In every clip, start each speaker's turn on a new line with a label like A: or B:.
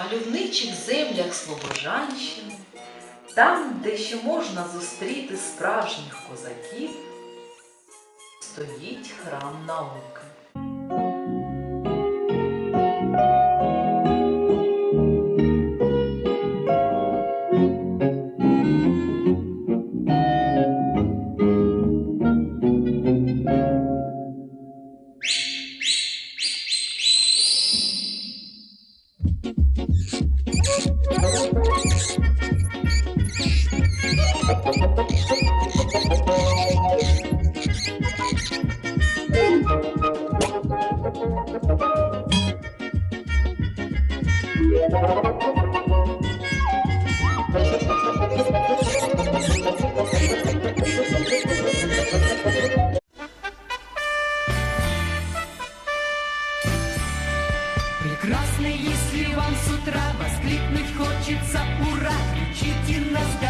A: мальовничих землях Слобожанщини, там, де ще можна зустріти справжніх козаків, стоїть храм науки.
B: Прекрасно, если вам с утра воскликнуть хочется «Ура!» Кричите на здоровье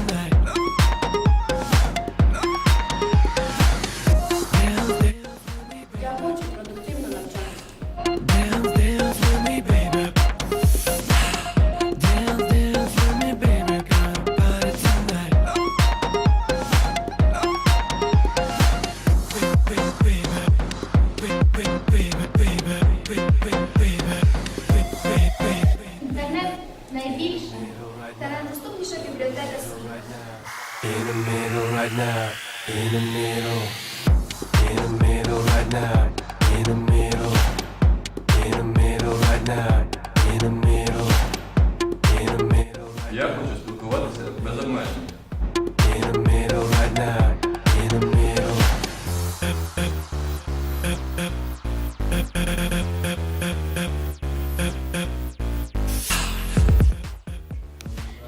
C: Інтернет найбільша та найдоступніша бібліотека світу.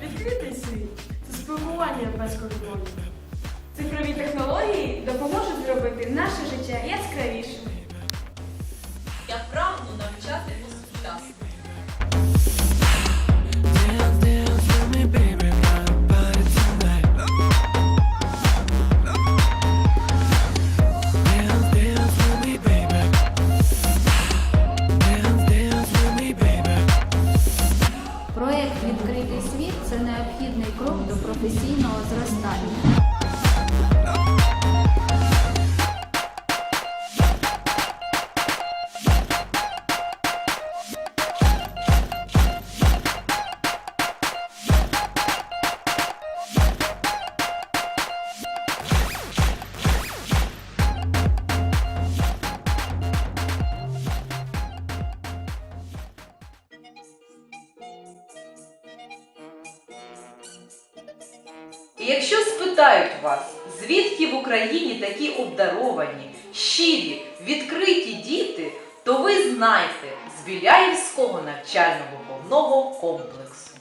D: Відкритий світ це спілкування без кордонів. Цифрові технології допоможуть зробити наше життя яскравішим.
E: Відкритий світ це необхідний крок до професійного зростання.
A: І якщо спитають вас, звідки в Україні такі обдаровані, щирі, відкриті діти, то ви знайте з Біляївського навчального головного комплексу.